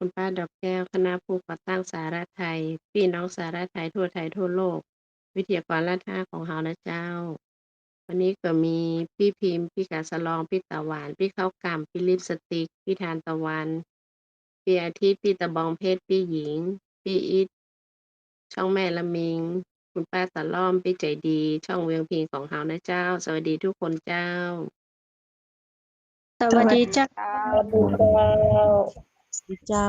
คุณป้าดอกแก้ว คณะผู้ก่อตั้งสาระไทย พี่น้องสาระไทยทั่วไทยทั่วโลก วิทยากรล้านห้าของเฮานะเจ้า วันนี้ก็มีพี่พิมพ์ พี่กาสะลอง พี่ตาหวาน พี่ข้าวกล่ำพี่ลิปสติก พี่ทานตะวัน พี่อาทิตย์ พี่ตะบองเพชร พี่หญิง พี่อิฐช่องแม่ละมิง คุณป้าตะล่อม พี่ใจดี ช่องเวียงพิงของเฮานะเจ้า สวัสดีทุกคนเจ้า สวัสดีเจ้า สวัสดีเจ้า เจ้า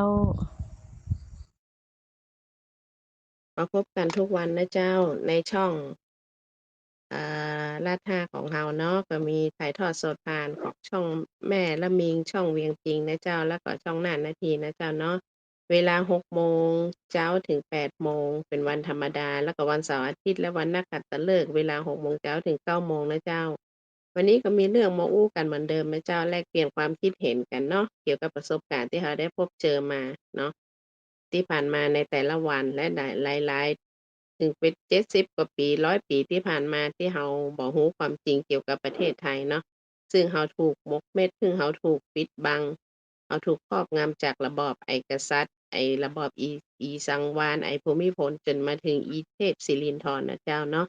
มาพบกันทุกวันนะเจ้าในช่องอ่าลาดห้าของเฮาเนาะก็มีถ่ายทอดสดผ่านของช่องแม่ละมิงช่องเวียงพิงนะเจ้าแล้วก็ช่องน่านนาทีนะเจ้าเนาะเวลา6โมงเช้าถึง8โมงเป็นวันธรรมดา แล้วก็วันเสาร์อาทิตย์และวันนักขัตฤกษ์เวลา6โมงเช้าถึง9โมงนะเจ้า วันนี้ก็มีเรื่องมาอู้กันเหมือนเดิมนะเจ้าแลกเปลี่ยนความคิดเห็นกันเนาะเกี่ยวกับประสบการณ์ที่เราได้พบเจอมาเนาะที่ผ่านมาในแต่ละวันและหลายๆถึงเป็น70กว่าปี100ปีที่ผ่านมาที่เราบ่รู้ความจริงเกี่ยวกับประเทศไทยเนาะซึ่งเราถูกมกเม็ดซึ่งเราถูกปิดบังเราถูกครอบงำจากระบอบไอกษัตริย์ ไอระบอบอีอีสังวาลไอภูมิพลจนมาถึงอีเทพศิรินธรนะเจ้าเนาะ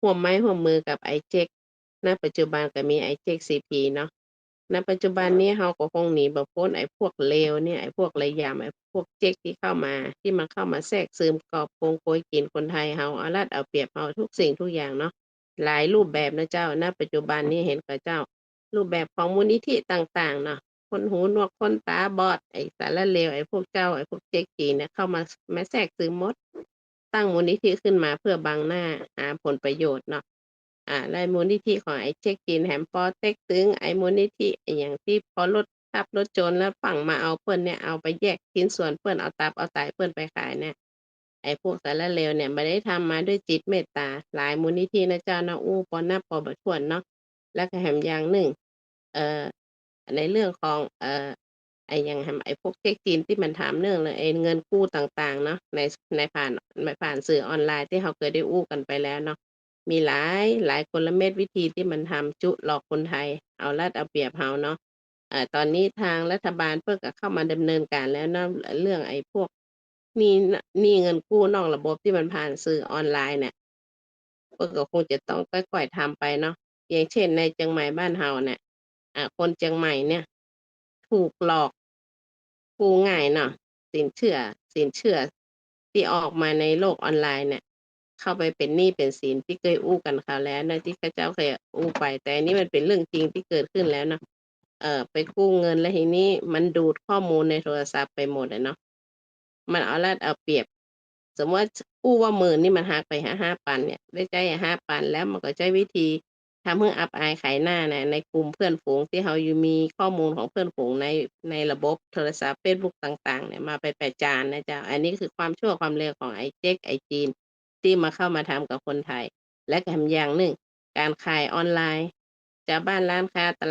ร่วมไม้ร่วมมือกับไอเจ๊ก ณปัจจุบันก็มีไอ้เจ๊ก CP เนาะณปัจจุบันนี้เราก็คงหนีบ่พ้นไอ้พวกเลวเนี่ยไอ้พวกระยำไอ้พวกเจ๊กที่เข้ามา ที่มันเข้ามาแทรกซึมกอบโกงโกยกินคนไทยเราเอารัดเอาเปรียบเราทุกสิ่งทุกอย่างเนาะหลายรูปแบบนะเจ้าณปัจจุบันนี้เห็นกับเจ้า รูปแบบของมูลนิธิต่างๆเนาะคนหูหนวกคนตาบอดไอ้สารเลวไอ้พวกเจ้าไอ้พวกเจ๊กจีนเนี่ยเข้ามามาแทรกซึมหมด ตั้งมูลนิธิขึ้นมาเพื่อบังหน้าหาผลประโยชน์เนาะ อ่าแลมูลนิธิของไอ้เจ๊กจีนแถมปอเต็กตึงไอ้มูลนิธิอ้หยังที่พอรถขับรถโจรแล้วฝั่งมาเอาเพิ่นเนี่ยเอาไปแยกชิ้นส่วนเพิ่นเอาตับเอาไตเพิ่นไปขายเนี่ยไอ้พวกสารเลวเนี่ยบ่ได้ทำมาด้วยจิตเมตตา หลายมูลนิธินะเจ้านาะอู้ปอนับปอบ่ถ้วนเนาะแล้วก็แถมอย่างหนึ่งเอ่อในเรื่องของเอ่อไอ้ยังหั้นไอ้พวกเจ๊กจีนที่มันถามเรื่องไอ้เงินกู้ต่างๆเนาะในในผ่านในผ่านสื่อออนไลน์ที่เราเคยได้อู้กันไปแล้วเนาะ มีหลายหลายกลเม็ดวิธีที่มันทำจุหลอกคนไทย เอารัดเอาเปรียบเราเนาะอตอนนี้ทางรัฐบาลเพิ่นก็เข้ามาดำเนินการแล้วเนาะเรื่องไอ้พวกนี้นหนี้เงินกู้นอกระบบที่มันผ่านสื่อออนไลน์เนี่ยเพิ่นก็คงจะต้องค่อยๆทำไปเนาะอย่างเช่นในเชียงใหม่บ้านเราเนี่ยอ่าคนเชียงใหม่เนี่ย ถูกหลอกกู้ง่ายเนาะสินเชื่อสินเชื่อที่ออกมาในโลกออนไลน์เนี่ย เข้าไปเป็นหนี้เป็นสินที่เคยอู้กันคราวแล้วนะที่เขาเจ้าเคยอู้ไป แต่อันนี้มันเป็นเรื่องจริงที่เกิดขึ้นแล้วนะเอ่อไปกู้เงินแล้วทีนี้มันดูดข้อมูลในโทรศัพท์ไปหมดอะเนาะมันเอารัดเอาเปรียบ สมมุติว่ากู้ว่า10,000นี่มันหักไปหา5,000เนี่ยได้ใจ่าย5,000แล้วมันก็ใช้วิธีทำให้อับอายขายหน้าน่ะในกลุ่มเพื่อนฝูงที่เราอยู่มีข้อมูลของเพื่อนฝูงในในระบบโทรศัพท์เฟซบุ๊กต่าง ๆ เนี่ยมาไปประจานนะจ้าอันนี้คือความชั่วความเลวของไอ้เจ๊กไอ้จีน ที่มาเข้ามาทำกับคนไทย และแถมอย่างหนึ่ง การขายออนไลน์จากบ้านร้านค้าตลาด